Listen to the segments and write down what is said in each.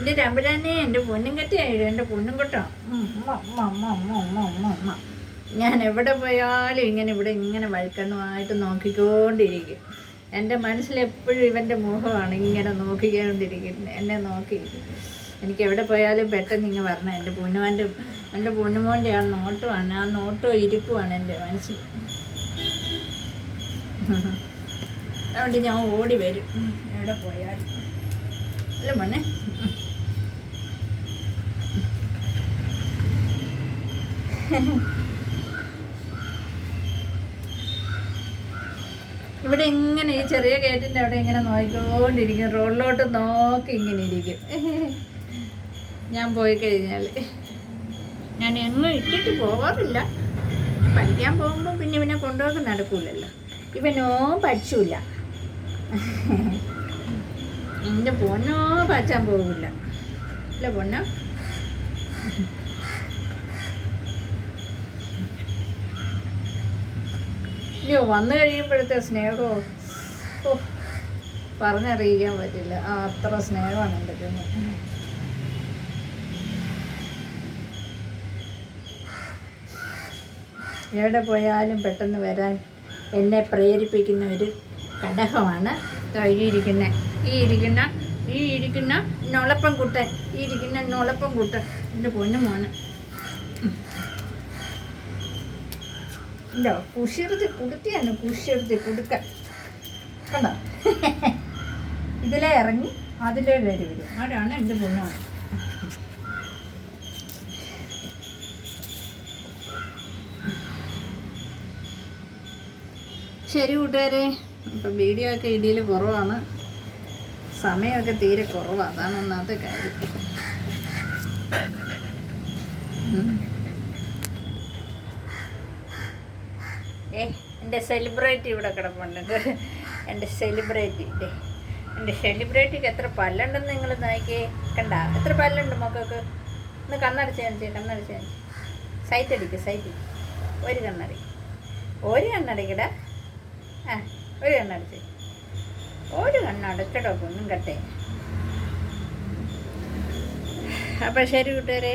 എന്റെ രമ്പരാനെ എന്റെ പൊന്നും കെട്ടിയായിടും എന്റെ പൊന്നും കെട്ടോ. ഞാൻ എവിടെ പോയാലും ഇങ്ങനെ ഇവിടെ ഇങ്ങനെ വഴുക്കണ്ണുമായിട്ട് നോക്കിക്കൊണ്ടിരിക്കും. എന്റെ മനസ്സിലെപ്പോഴും ഇവന്റെ മുഖമാണ് ഇങ്ങനെ നോക്കിക്കൊണ്ടിരിക്കുന്നത്. എന്നെ നോക്കി. എനിക്ക് എവിടെ പോയാലും പെട്ടെന്ന് ഇങ്ങനെ വരണം. എന്റെ പൊന്നുമാന്റെ എന്റെ പൊന്നുമോന്റെ ആ നോട്ടമാണ് ആ നോട്ടോ ഇരിപ്പുമാണ് എന്റെ മനസ്സിൽ. അതുകൊണ്ട് ഞാൻ ഓടി വരും. എവിടെ പോയാലും. അല്ല മോനെ? ഇവിടെ ഇങ്ങനെ ഈ ചെറിയ ഗേറ്റിന്റെ അവിടെ ഇങ്ങനെ നോക്കിക്കൊണ്ടിരിക്കും. റോഡിലോട്ട് നോക്കി ഇങ്ങനെ ഇരിക്കും. ഞാൻ പോയി കഴിഞ്ഞാൽ ഞാൻ എങ്ങും ഇട്ടിട്ട് പോകാറില്ല പഠിക്കാൻ പോകുമ്പോൾ പിന്നെ ഇവനെ കൊണ്ടുപോകാൻ നടക്കൂലല്ലോ. ഇവനോ പഠിച്ചില്ല എന്റെ പൊന്നോ പച്ചാൻ പോകില്ല അല്ല പൊന്നോ? അയ്യോ വന്നു കഴിയുമ്പോഴത്തെ സ്നേഹമോ? പറഞ്ഞറിയിക്കാൻ പറ്റില്ല. ആ അത്ര സ്നേഹമാണ് എന്റെ കുഞ്ഞ്. എവിടെ പോയാലും പെട്ടെന്ന് വരാൻ എന്നെ പ്രേരിപ്പിക്കുന്ന ഒരു ഘടകമാണ് ഇരിക്കുന്ന ഈ ഇരിക്കുന്ന ഈ ഇരിക്കുന്ന നൊളപ്പം കുട്ടൻ ഈ ഇരിക്കുന്ന നൊളപ്പം കുട്ടൻ എന്റെ പൊന്നു മോന്. ഇല്ലോ കുഷിർത്തി കുടുത്തിയാണ് കുഷിർത്തി കുടുക്ക കണ്ടോ? ഇതിലേ ഇറങ്ങി അതിലേ വരി വരും. ആരാണ് എന്റെ പൊന്നാണ് ശരി കൂട്ടുകാരെ ഇപ്പം വീഡിയോ ഒക്കെ ഇടിയിൽ കുറവാണ്. സമയമൊക്കെ തീരെ കുറവാണ് അതാണ് ഒന്നാമത്തെ കാര്യം. ഏ എന്റെ സെലിബ്രിറ്റി ഇവിടെ കിടപ്പുണ്ട്. എന്റെ സെലിബ്രിറ്റി എന്റെ സെലിബ്രേറ്റിക്ക് എത്ര പല്ലുണ്ടെന്ന് നിങ്ങൾ നോക്കിയേ. കണ്ട എത്ര പല്ലുണ്ട് മക്കൾക്ക്? ഒന്ന് കണ്ണടച്ച് കാണിച്ച് കണ്ണടച്ച് കാണിച്ച്. സൈറ്റ് അടിക്ക് സൈറ്റ് ഒരു കണ്ണടി ഒരു കണ്ണടിക്കട. ആ ഒരു കണ്ണടച്ച്. ഒരു കണ്ണടച്ചടോ ഒന്നും കട്ടെ. അപ്പം ശരി കൂട്ടുകാരെ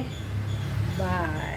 ബായ്